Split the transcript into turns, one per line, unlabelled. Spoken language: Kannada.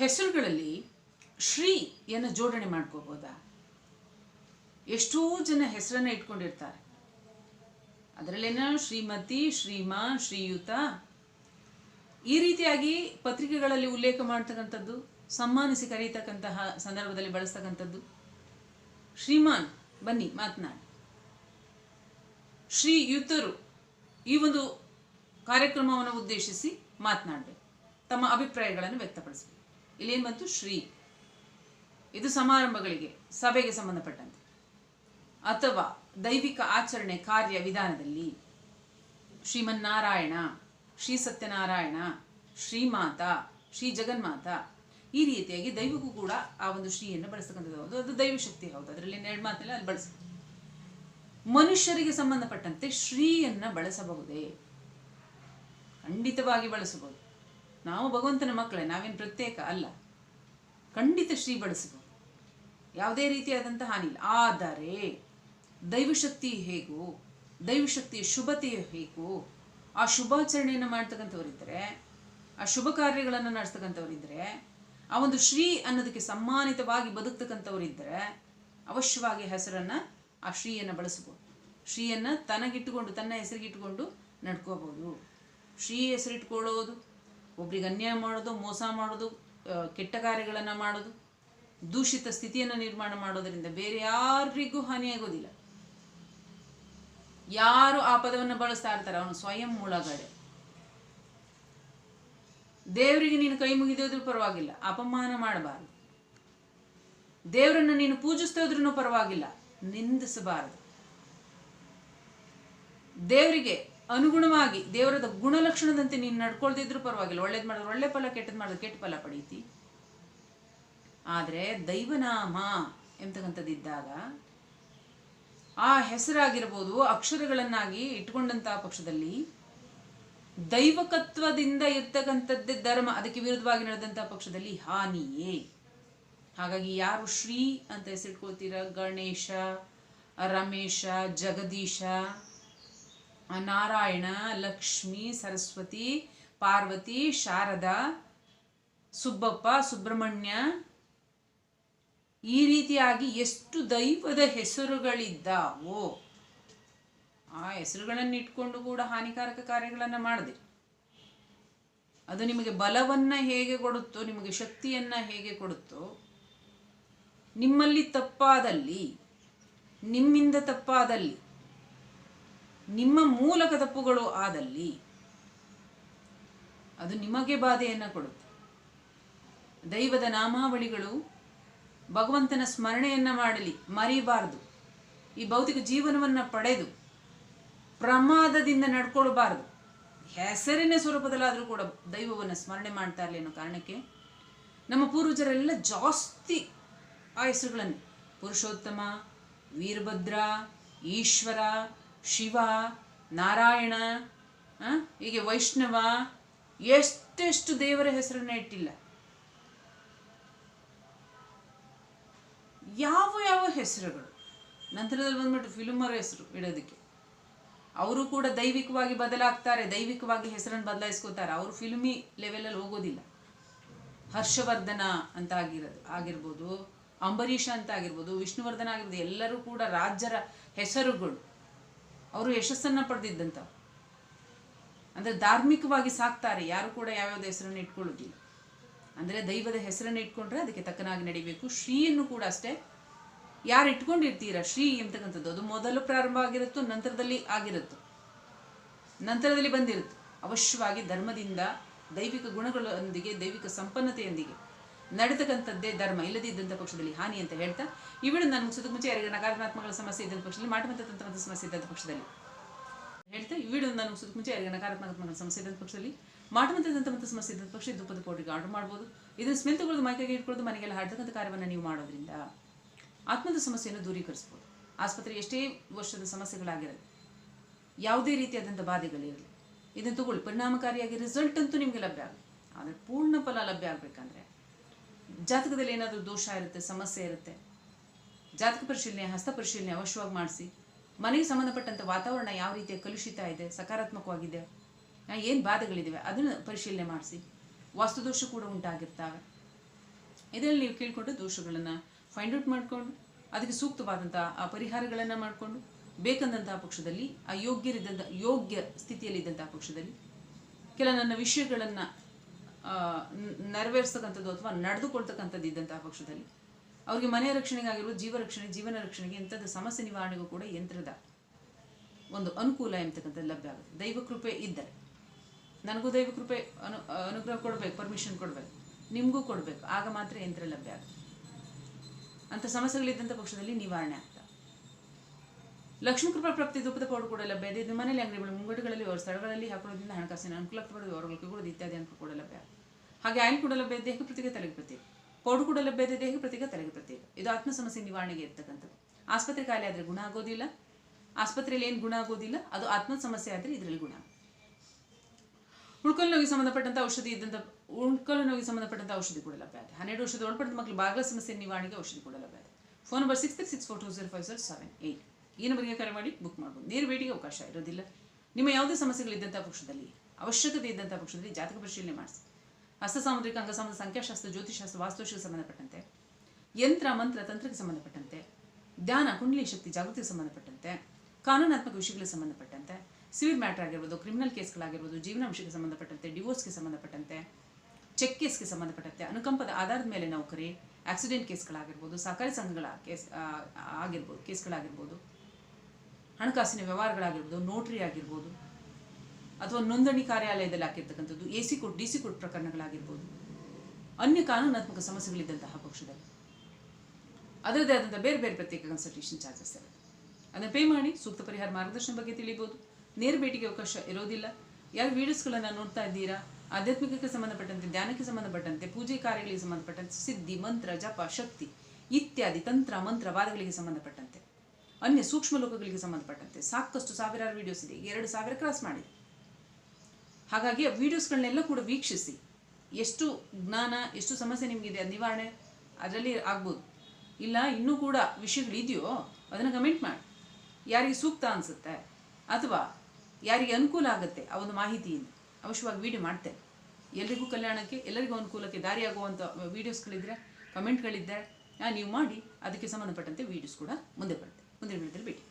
ಹೆಸರುಗಳಲ್ಲಿ ಶ್ರೀಯನ್ನು ಜೋಡಣೆ ಮಾಡ್ಕೋಬೋದಾ? ಎಷ್ಟೋ ಜನ ಹೆಸರನ್ನ ಇಟ್ಕೊಂಡಿರ್ತಾರೆ. ಅದರಲ್ಲೇನ ಶ್ರೀಮತಿ, ಶ್ರೀಮಾ, ಶ್ರೀಯುತ. ಈ ರೀತಿಯಾಗಿ ಪತ್ರಿಕೆಗಳಲ್ಲಿ ಉಲ್ಲೇಖ ಮಾಡ್ತಕ್ಕಂಥದ್ದು, ಸಮ್ಮಾನಿಸಿ ಕರೀತಕ್ಕಂತಹ ಸಂದರ್ಭದಲ್ಲಿ ಬಳಸ್ತಕ್ಕಂಥದ್ದು. ಶ್ರೀಮಾನ್, ಬನ್ನಿ ಮಾತನಾಡಿ. ಶ್ರೀಯುತರು ಈ ಒಂದು ಕಾರ್ಯಕ್ರಮವನ್ನು ಉದ್ದೇಶಿಸಿ ಮಾತನಾಡಬೇಕು. ತಮ್ಮ ಅಭಿಪ್ರಾಯಗಳನ್ನು ವ್ಯಕ್ತಪಡಿಸಬೇಕು. ಇಲ್ಲೇನು ಬಂತು? ಶ್ರೀ. ಇದು ಸಮಾರಂಭಗಳಿಗೆ ಸಭೆಗೆ ಸಂಬಂಧಪಟ್ಟಂತೆ. ಅಥವಾ ದೈವಿಕ ಆಚರಣೆ ಕಾರ್ಯ ವಿಧಾನದಲ್ಲಿ ಶ್ರೀಮನ್ನಾರಾಯಣ, ಶ್ರೀ ಸತ್ಯನಾರಾಯಣ ಶ್ರೀಮಾತ ಶ್ರೀ ಜಗನ್ಮಾತ ಈ ರೀತಿಯಾಗಿ ದೈವಕ್ಕೂ ಕೂಡ ಆ ಒಂದು ಶ್ರೀಯನ್ನು ಬಳಸ್ತಕ್ಕಂಥದ್ದು ಹೌದು. ಅದು ದೈವ ಶಕ್ತಿ ಹೌದು. ಅದರಲ್ಲಿ ಎರಡು ಮಾತಿಲ್ಲ, ಅಲ್ಲಿ ಬಳಸ. ಮನುಷ್ಯರಿಗೆ ಸಂಬಂಧಪಟ್ಟಂತೆ ಶ್ರೀಯನ್ನು ಬಳಸಬಹುದೇ? ಖಂಡಿತವಾಗಿ ಬಳಸಬಹುದು. ನಾವು ಭಗವಂತನ ಮಕ್ಕಳೇ, ನಾವೇನು ಪ್ರತ್ಯೇಕ ಅಲ್ಲ. ಖಂಡಿತ ಶ್ರೀ ಬಳಸಬಹುದು ಯಾವುದೇ ರೀತಿಯಾದಂಥ ಹಾನಿ ಆದರೆ ದೈವಶಕ್ತಿ ಹೇಗೋ, ದೈವಶಕ್ತಿಯ ಶುಭತೆ ಹೇಗೂ, ಆ ಶುಭಾಚರಣೆಯನ್ನು ಮಾಡ್ತಕ್ಕಂಥವರಿದ್ದರೆ, ಆ ಶುಭ ಕಾರ್ಯಗಳನ್ನು ನಡೆಸ್ತಕ್ಕಂಥವರಿದ್ದರೆ, ಆ ಒಂದು ಶ್ರೀ ಅನ್ನೋದಕ್ಕೆ ಸಮ್ಮಾನಿತವಾಗಿ ಬದುಕ್ತಕ್ಕಂಥವರಿದ್ದರೆ ಅವಶ್ಯವಾಗಿ ಹೆಸರನ್ನು ಆ ಶ್ರೀಯನ್ನು ಬಳಸ್ಬೋದು. ಶ್ರೀಯನ್ನು ತನಗಿಟ್ಟುಕೊಂಡು, ತನ್ನ ಹೆಸರಿಗಿಟ್ಟುಕೊಂಡು ನಡ್ಕೋಬೋದು. ಶ್ರೀ ಹೆಸರಿಟ್ಕೊಳ್ಳೋದು ಒಬ್ರಿಗೆ ಅನ್ಯಾಯ ಮಾಡೋದು, ಮೋಸ ಮಾಡೋದು ಕೆಟ್ಟ ಕಾರ್ಯಗಳನ್ನು ಮಾಡೋದು, ದೂಷಿತ ಸ್ಥಿತಿಯನ್ನು ನಿರ್ಮಾಣ ಮಾಡೋದರಿಂದ ಬೇರೆ ಯಾರಿಗೂ ಹಾನಿಯಾಗೋದಿಲ್ಲ. ಯಾರು ಆ ಪದವನ್ನು ಬಳಸ್ತಾ ಇರ್ತಾರೆ ಅವನು ಸ್ವಯಂ ಮೂಳಗಡೆ ದೇವರಿಗೆ ನೀನು ಕೈ ಮುಗಿದೋದ್ರೂ ಪರವಾಗಿಲ್ಲ, ಅಪಮಾನ ಮಾಡಬಾರದು. ದೇವರನ್ನ ನೀನು ಪೂಜಿಸ್ತೋದ್ರೂ ಪರವಾಗಿಲ್ಲ, ನಿಂದಿಸಬಾರದು. ದೇವರಿಗೆ ಅನುಗುಣವಾಗಿ ದೇವರದ ಗುಣಲಕ್ಷಣದಂತೆ ನೀನು ನಡ್ಕೊಳ್ದಿದ್ರು ಪರವಾಗಿಲ್ಲ. ಒಳ್ಳೇದು ಮಾಡಿದ್ರೆ ಒಳ್ಳೆ ಫಲ ಕೆಟ್ಟದ್ದು ಮಾಡಿದ್ರೆ ಕೆಟ್ಟ ಫಲ ಪಡೀತಿ. ಆದರೆ ದೈವನಾಮ ಎಂತಕ್ಕಂಥದ್ದಿದ್ದಾಗ ಆ ಹೆಸರಾಗಿರ್ಬೋದು, ಅಕ್ಷರಗಳನ್ನಾಗಿ ಇಟ್ಕೊಂಡಂತಹ ಪಕ್ಷದಲ್ಲಿ ದೈವಕತ್ವದಿಂದ ಇರ್ತಕ್ಕಂಥದ್ದೇ ಧರ್ಮ. ಅದಕ್ಕೆ ವಿರುದ್ಧವಾಗಿ ನಡೆದಂತಹ ಪಕ್ಷದಲ್ಲಿ ಹಾನಿಯೇ. ಹಾಗಾಗಿ ಯಾರು ಶ್ರೀ ಅಂತ ಹೆಸರಿಟ್ಕೊಳ್ತೀರ? ಗಣೇಶ, ರಮೇಶ, ಜಗದೀಶ ನಾರಾಯಣ ಲಕ್ಷ್ಮಿ, ಸರಸ್ವತಿ, ಪಾರ್ವತಿ, ಶಾರದಾ, ಸುಬ್ಬಪ್ಪ, ಸುಬ್ರಹ್ಮಣ್ಯ. ಈ ರೀತಿಯಾಗಿ ಎಷ್ಟು ದೈವದ ಹೆಸರುಗಳಿದ್ದಾವೋ, ಆ ಹೆಸರುಗಳನ್ನು ಇಟ್ಕೊಂಡು ಕೂಡ ಹಾನಿಕಾರಕ ಕಾರ್ಯಗಳನ್ನು ಮಾಡಿದೆ. ಅದು ನಿಮಗೆ ಬಲವನ್ನ ಹೇಗೆ ಕೊಡುತ್ತೋ, ನಿಮಗೆ ಶಕ್ತಿಯನ್ನ ಹೇಗೆ ಕೊಡುತ್ತೋ, ನಿಮ್ಮಲ್ಲಿ ತಪ್ಪಾದಲ್ಲಿ, ನಿಮ್ಮಿಂದ ತಪ್ಪಾದಲ್ಲಿ ನಿಮ್ಮ ಮೂಲಕ ತಪ್ಪುಗಳು ಆದಲ್ಲಿ ಅದು ನಿಮಗೆ ಬಾಧೆಯನ್ನು ಕೊಡುತ್ತೆ. ದೈವದ ನಾಮಾವಳಿಗಳು ಭಗವಂತನ ಸ್ಮರಣೆಯನ್ನ ಮಾಡಲಿ, ಮರಿಬಾರದು. ಈ ಭೌತಿಕ ಜೀವನವನ್ನು ಪಡೆದು, ಪ್ರಮಾದದಿಂದ ನಡ್ಕೊಳ್ಬಾರದು. ಹೆಸರಿನ ಸ್ವರೂಪದಲ್ಲಾದರೂ ಕೂಡ ದೈವವನ್ನು ಸ್ಮರಣೆ ಮಾಡ್ತಾ ಇರಲಿ ಅನ್ನೋ ಕಾರಣಕ್ಕೆ ನಮ್ಮ ಪೂರ್ವಜರೆಲ್ಲ ಜಾಸ್ತಿ ಆ ಹೆಸರುಗಳನ್ನು ಪುರುಷೋತ್ತಮ, ವೀರಭದ್ರ, ಈಶ್ವರ ಶಿವ, ನಾರಾಯಣ ಹೀಗೆ ವೈಷ್ಣವ, ಎಷ್ಟೆಷ್ಟು ದೇವರ ಹೆಸರನ್ನ ಇಟ್ಟಿಲ್ಲ. ಯಾವ ಯಾವ ಹೆಸರುಗಳು? ನಂತರದಲ್ಲಿ ಬಂದ್ಬಿಟ್ಟು ಫಿಲ್ಮರ ಹೆಸರು ಇಡೋದಕ್ಕೆ. ಅವರು ಕೂಡ ದೈವಿಕವಾಗಿ ಬದಲಾಗ್ತಾರೆ, ದೈವಿಕವಾಗಿ ಹೆಸರನ್ನು ಬದಲಾಯಿಸ್ಕೋತಾರೆ. ಅವರು ಫಿಲ್ಮಿ ಲೆವೆಲಲ್ಲಿ ಹೋಗೋದಿಲ್ಲ. ಹರ್ಷವರ್ಧನ ಅಂತ ಆಗಿರೋದು, ಆಗಿರ್ಬೋದು, ಅಂಬರೀಷ ಅಂತ ಆಗಿರ್ಬೋದು, ವಿಷ್ಣುವರ್ಧನ ಆಗಿರ್ಬೋದು, ಎಲ್ಲರೂ ಕೂಡ ರಾಜ್ಯರ ಹೆಸರುಗಳು. ಅವರು ಯಶಸ್ಸನ್ನು ಪಡೆದಿದ್ದಂಥ ಅಂದರೆ ಧಾರ್ಮಿಕವಾಗಿ ಸಾಕ್ತಾರೆ, ಯಾರು ಕೂಡ ಯಾವ್ಯಾವ ಹೆಸರನ್ನು ಇಟ್ಕೊಳ್ಳೋದಿಲ್ಲ. ಅಂದರೆ ದೈವದ ಹೆಸರನ್ನು ಇಟ್ಕೊಂಡ್ರೆ ಅದಕ್ಕೆ ತಕ್ಕನಾಗಿ ನಡಿಬೇಕು. ಶ್ರೀಯನ್ನು ಕೂಡ ಅಷ್ಟೇ. ಯಾರು ಇಟ್ಕೊಂಡಿರ್ತೀರ? ಶ್ರೀ ಎಂತಕ್ಕಂಥದ್ದು? ಅದು ಮೊದಲು ಪ್ರಾರಂಭ ಆಗಿರುತ್ತೋ, ನಂತರದಲ್ಲಿ ಆಗಿರುತ್ತೋ? ನಂತರದಲ್ಲಿ ಬಂದಿರುತ್ತೆ? ಅವಶ್ಯವಾಗಿ ಧರ್ಮದಿಂದ ದೈವಿಕ ಗುಣಗಳೊಂದಿಗೆ, ದೈವಿಕ ಸಂಪನ್ನತೆಯೊಂದಿಗೆ. ನಡೆತಕ್ಕಂಥದ್ದೇ ಧರ್ಮ. ಇಲ್ಲದಿದ್ದಂಥ ಪಕ್ಷದಲ್ಲಿ ಹಾನಿ ಅಂತ ಹೇಳ್ತಾ ವಿಡಿಯೋ ನಾನು ಮುಗಿಸೋದಕ್ಕೆ ಮುಂಚೆ ಯಾರಿಗೆ ನಕಾರಾತ್ಮಕಗಳ ಸಮಸ್ಯೆ ಇದ್ದಂಥ ಪಕ್ಷದಲ್ಲಿ ಮಾಟಮಂತ್ರ ತಂತ್ರದ ಸಮಸ್ಯೆ ಇದ್ದಂಥ ಪಕ್ಷದಲ್ಲಿ ಹೇಳ್ತಾ ವಿಡಿಯೋ ನಾನು ಮುಗಿಸೋದಕ್ಕೆ ಮುಂಚೆ ಯಾರಿಗೆ ನಕಾರಾತ್ಮಕ ಸಮಸ್ಯೆ ಇದ್ದಂಥ ಪಕ್ಷದಲ್ಲಿ ಮಾಟಮಂತ ತಂತ್ರ ಸಮಸ್ಯೆ ಇದ್ದಂಥ ಪಕ್ಷ ದುಪ್ಪದ ಪೌಡ್ರಿಗೆ ಆರ್ಡರ್ ಮಾಡ್ಬೋದು. ಇದನ್ನು ಸ್ಮೆಲ್ ತಗೊಳ್ಳೋದು ಮೈಕೈಗೆ ಇಟ್ಕೊಳ್ಳೋದು ಮನೆಗೆಲ್ಲ ಹಾಡ್ತಕ್ಕಂಥ ಕಾರ್ಯವನ್ನು ನೀವು ಮಾಡೋದ್ರಿಂದ ಆತ್ಮದ ಸಮಸ್ಯೆಯನ್ನು ದೂರೀಕರಿಸ್ಬೋದು. ಆಸ್ಪತ್ರೆ ಎಷ್ಟೇ ವರ್ಷದ ಸಮಸ್ಯೆಗಳಾಗಿರಲಿ, ಯಾವುದೇ ರೀತಿಯಾದಂಥ ಬಾಧೆಗಳಿರಲಿ ಇದನ್ನು ತಗೊಳ್ಳಿ. ಪರಿಣಾಮಕಾರಿಯಾಗಿ ರಿಸಲ್ಟ್ ಅಂತೂ ನಿಮಗೆ ಲಭ್ಯ ಆಗುತ್ತೆ ಆದರೆ ಪೂರ್ಣ ಫಲ ಲಭ್ಯ ಆಗಬೇಕಂದ್ರೆ ಜಾತಕದಲ್ಲಿ ಏನಾದರೂ ದೋಷ ಇರುತ್ತೆ, ಸಮಸ್ಯೆ ಇರುತ್ತೆ, ಜಾತಕ ಪರಿಶೀಲನೆ, ಹಸ್ತ ಪರಿಶೀಲನೆ ಅವಶ್ಯವಾಗಿ ಮಾಡಿಸಿ. ಮನೆಗೆ ಸಂಬಂಧಪಟ್ಟಂಥ ವಾತಾವರಣ ಯಾವ ರೀತಿಯ ಕಲುಷಿತ ಇದೆ, ಸಕಾರಾತ್ಮಕವಾಗಿದೆ ಏನು ಬಾಧೆಗಳಿದ್ದಾವೆ ಅದನ್ನು ಪರಿಶೀಲನೆ ಮಾಡಿಸಿ. ವಾಸ್ತುದೋಷ ಕೂಡ ಉಂಟಾಗಿರ್ತವೆ. ಇದರಲ್ಲಿ ನೀವು ಕೇಳಿಕೊಂಡು ದೋಷಗಳನ್ನು ಫೈಂಡ್ ಔಟ್ ಮಾಡಿಕೊಂಡು, ಅದಕ್ಕೆ ಸೂಕ್ತವಾದಂಥ ಆ ಪರಿಹಾರಗಳನ್ನು ಮಾಡಿಕೊಂಡು, ಬೇಕಂದಂತಹ ಪಕ್ಷದಲ್ಲಿ, ಆ ಯೋಗ್ಯರಿದ್ದಂಥ ಯೋಗ್ಯ ಸ್ಥಿತಿಯಲ್ಲಿದ್ದಂತಹ ಪಕ್ಷದಲ್ಲಿ, ಕೆಲ ನನ್ನ ವಿಷಯಗಳನ್ನು ನೆರವೇರಿಸ್ತಕ್ಕಂಥದ್ದು ಅಥವಾ ನಡೆದುಕೊಳ್ತಕ್ಕಂಥದ್ದು ಇದ್ದಂತಹ ಪಕ್ಷದಲ್ಲಿ. ಅವರಿಗೆ ಮನೆ ರಕ್ಷಣೆಗಾಗಿರ್ಬೋದು, ಜೀವ ರಕ್ಷಣೆ, ಜೀವನ ರಕ್ಷಣೆಗೆ ಇಂಥದ್ದು ಸಮಸ್ಯೆ ನಿವಾರಣೆಗೂ ಕೂಡ ಯಂತ್ರದ ಒಂದು ಅನುಕೂಲ ಎಂಬತಕ್ಕಂಥದ್ದು ಲಭ್ಯ ಆಗುತ್ತೆ. ದೈವ ಕೃಪೆ ಇದ್ದರೆ. ನನಗೂ ದೈವ ಕೃಪೆ ಅನು ಅನುಗ್ರಹ ಕೊಡಬೇಕು, ಪರ್ಮಿಷನ್ ಕೊಡಬೇಕು. ನಿಮಗೂ ಕೊಡಬೇಕು. ಆಗ ಮಾತ್ರ ಯಂತ್ರ ಲಭ್ಯ ಆಗುತ್ತೆ. ಅಂಥ ಸಮಸ್ಯೆಗಳಿದ್ದಂಥ ಪಕ್ಷದಲ್ಲಿ ನಿವಾರಣೆ ಲಕ್ಷ್ಮೀ ಕೃಪಾ ಪ್ರಾಪ್ತಿ ಧೂಪದ ಪೌಡರ್ ಕೂಡ ಲಭ್ಯ ಇದೆ ಮನೆಯಲ್ಲಿ ಅಂಗಡಿಗಳು ಮುಂಗಡುಗಳಲ್ಲಿ ಅವರ ಸ್ಥಳಗಳಲ್ಲಿ ಹಾಕೊಳ್ಳೋದ್ರಿಂದ ಹಣಕಾಸಿನ ಅನುಕೂಲ ಪಡೆದು ಕೂಡ ಇತ್ಯಾದಿ ಅನುಕೂಲ ಕೂಡ ಲಭ್ಯ ಹಾಗೆ ಆಯಿಲ್ ಕೂಡ ಲಭ್ಯ ದೇಹ ಪ್ರತಿಗೆ ತಲೆಗೆ ಪ್ರತ್ಯೇಕ ಪೌಡರ್ ಕೂಡ ಲಭ್ಯ ಇದೆ ದೇಹ ಪ್ರತಿಗೆ ತಲೆಗೆ ಪ್ರತ್ಯೇಕ ಇದು ಆತ್ಮ ಸಮಸ್ಯೆ ನಿವಾರಣೆಗೆ ಇರ್ತಕ್ಕಂಥದ್ದು. ಆಸ್ಪತ್ರೆ ಖಾಲಿ ಆದರೆ ಗುಣ ಆಗೋದಿಲ್ಲ. ಆಸ್ಪತ್ರೆಯಲ್ಲಿ ಏನು ಗುಣ ಆಗೋದಿಲ್ಲ, ಅದು ಆತ್ಮ ಸಮಸ್ಯೆ ಆದರೆ ಇದರಲ್ಲಿ ಗುಣ. ಉಳ್ಕೊಲು ನೋವಿಗೆ ಸಂಬಂಧಪಟ್ಟಂತ ಔಷಧಿ ಇದ್ದಂಥ ಉಳ್ಕೊಲು ನೋವಿಗೆ ಸಂಬಂಧಪಟ್ಟಂತ ಔಷಧಿ ಕೂಡ ಲಭ್ಯ ಇದೆ ಹನ್ನೆರಡು ವರ್ಷದ ಒಳಪಡಿದ ಮಕ್ಕಳು ಭಾಗಲ ಸಮಸ್ಯೆ ನಿವಾರಣೆಗೆ ಔಷಧಿ ಕೂಡ ಲಭ್ಯ ಇದೆ phone number six three six four two zero five zero seven eight ಈ ಬಗ್ಗೆ ಕರೆ ಮಾಡಿ ಬುಕ್ ಮಾಡ್ಬೋದು. ನೇರ ಭೇಟಿಗೆ ಅವಕಾಶ ಇರೋದಿಲ್ಲ. ನಿಮ್ಮ ಯಾವುದೇ ಸಮಸ್ಯೆಗಳಿದ್ದಂಥ ಪಕ್ಷದಲ್ಲಿ, ಅವಶ್ಯಕತೆ ಇದ್ದಂಥ ಪಕ್ಷದಲ್ಲಿ ಜಾತಕ ಪರಿಶೀಲನೆ ಮಾಡಿಸಿ. ಹಸ್ತ ಸಾಮುದ್ರಿಕ ಅಂಗಸಂಬಂಧ ಸಂಖ್ಯಾಶಾಸ್ತ್ರ ಜ್ಯೋತಿಷಾಸ್ತ್ರ ವಾಸ್ತುಶಕ್ಕೆ ಸಂಬಂಧಪಟ್ಟಂತೆ, ಯಂತ್ರ, ಮಂತ್ರ, ತಂತ್ರಕ್ಕೆ ಸಂಬಂಧಪಟ್ಟಂತೆ, ಧ್ಯಾನ, ಕುಂಡಲಿ ಶಕ್ತಿ, ಜಾಗೃತಿಗೆ ಸಂಬಂಧಪಟ್ಟಂತೆ, ಕಾನೂನಾತ್ಮಕ ವಿಷಯಗಳಿಗೆ ಸಂಬಂಧಪಟ್ಟಂತೆ ಸಿವಿಲ್ ಮ್ಯಾಟರ್ ಆಗಿರ್ಬೋದು ಕ್ರಿಮಿನಲ್ ಕೇಸ್ಗಳಾಗಿರ್ಬೋದು ಜೀವನಾಂಶಕ್ಕೆ ಸಂಬಂಧಪಟ್ಟಂತೆ ಡಿವೋರ್ಸ್ಗೆ ಸಂಬಂಧಪಟ್ಟಂತೆ ಚೆಕ್ ಕೇಸ್ಗೆ ಸಂಬಂಧಪಟ್ಟಂತೆ, ಅನುಕಂಪದ ಆಧಾರದ ಮೇಲೆ ನೌಕರಿ ಆಕ್ಸಿಡೆಂಟ್ ಕೇಸ್ಗಳಾಗಿರ್ಬೋದು ಸಹಕಾರಿ ಸಂಘಗಳ ಕೇಸ್ ಆಗಿರ್ಬೋದು ಕೇಸ್ಗಳಾಗಿರ್ಬೋದು ಹಣಕಾಸಿನ ವ್ಯವಹಾರಗಳಾಗಿರ್ಬೋದು ನೋಟ್ರಿ ಆಗಿರ್ಬೋದು, ಅಥವಾ ನೋಂದಣಿ ಕಾರ್ಯಾಲಯದಲ್ಲಿ ಹಾಕಿರ್ತಕ್ಕಂಥದ್ದು A C court D C court ಪ್ರಕರಣಗಳಾಗಿರ್ಬೋದು, ಅನ್ಯ ಕಾನೂನಾತ್ಮಕ ಸಮಸ್ಯೆಗಳಿದ್ದಂತಹ ಪಕ್ಷದಲ್ಲಿ. ಅದರದೇ ಆದಂಥ ಬೇರೆ ಬೇರೆ ಪ್ರತ್ಯೇಕ ಕನ್ಸಲ್ಟೇಷನ್ ಚಾರ್ಜಸ್ ಇರುತ್ತೆ. ಅದನ್ನು ಪೇ ಮಾಡಿ ಸೂಕ್ತ ಪರಿಹಾರ ಮಾರ್ಗದರ್ಶನ ಬಗ್ಗೆ ತಿಳಿಬೋದು. ನೇರ ಭೇಟಿಗೆ ಅವಕಾಶ ಇರೋದಿಲ್ಲ. ಯಾರು ವೀಡಿಯೋಸ್ಗಳನ್ನು ನೋಡ್ತಾ ಇದ್ದೀರಾ? ಆಧ್ಯಾತ್ಮಿಕಕ್ಕೆ ಸಂಬಂಧಪಟ್ಟಂತೆ, ಧ್ಯಾನಕ್ಕೆ ಸಂಬಂಧಪಟ್ಟಂತೆ, ಪೂಜೆ ಕಾರ್ಯಗಳಿಗೆ ಸಂಬಂಧಪಟ್ಟಂತೆ, ಸಿದ್ಧಿ, ಮಂತ್ರ, ಜಪ, ಶಕ್ತಿ ಇತ್ಯಾದಿ, ತಂತ್ರ, ಮಂತ್ರ, ವಾದಗಳಿಗೆ ಸಂಬಂಧಪಟ್ಟಂತೆ. ಅನ್ಯ ಸೂಕ್ಷ್ಮ ಲೋಕಗಳಿಗೆ ಸಂಬಂಧಪಟ್ಟಂತೆ ಸಾಕಷ್ಟು ಸಾವಿರಾರು ವಿಡಿಯೋಸ್ ಇದೆ. ಎರಡು ಸಾವಿರ ಕ್ರಾಸ್ ಮಾಡಿ. ಹಾಗಾಗಿ ಆ ವೀಡಿಯೋಸ್ಗಳನ್ನೆಲ್ಲ ಕೂಡ ವೀಕ್ಷಿಸಿ. ಎಷ್ಟು ಜ್ಞಾನ, ಎಷ್ಟು ಸಮಸ್ಯೆ ನಿಮಗಿದೆ ನಿವಾರಣೆ ಅದರಲ್ಲಿ ಆಗ್ಬೋದು. ಇಲ್ಲ, ಇನ್ನೂ ಕೂಡ ವಿಷಯಗಳಿದೆಯೋ, ಅದನ್ನು ಕಮೆಂಟ್ ಮಾಡಿ. ಯಾರಿಗೆ ಸೂಕ್ತ ಅನಿಸುತ್ತೆ ಅಥವಾ ಯಾರಿಗೆ ಅನುಕೂಲ ಆಗುತ್ತೆ ಆ ಒಂದು ಮಾಹಿತಿಯಿಂದ ಅವಶ್ಯವಾಗಿ ವಿಡಿಯೋ ಮಾಡ್ತೇನೆ. ಎಲ್ರಿಗೂ ಕಲ್ಯಾಣಕ್ಕೆ, ಎಲ್ಲರಿಗೂ ಅನುಕೂಲಕ್ಕೆ ದಾರಿಯಾಗುವಂಥ ವೀಡಿಯೋಸ್ಗಳಿದ್ದರೆ ಕಮೆಂಟ್ಗಳಿದ್ದರೆ ನೀವು ಮಾಡಿ, ಅದಕ್ಕೆ ಸಂಬಂಧಪಟ್ಟಂತೆ ವೀಡಿಯೋಸ್ ಕೂಡ ಮುಂದೆ ಬರುತ್ತೆ മുതിർന്നതിൽ വെട്ടി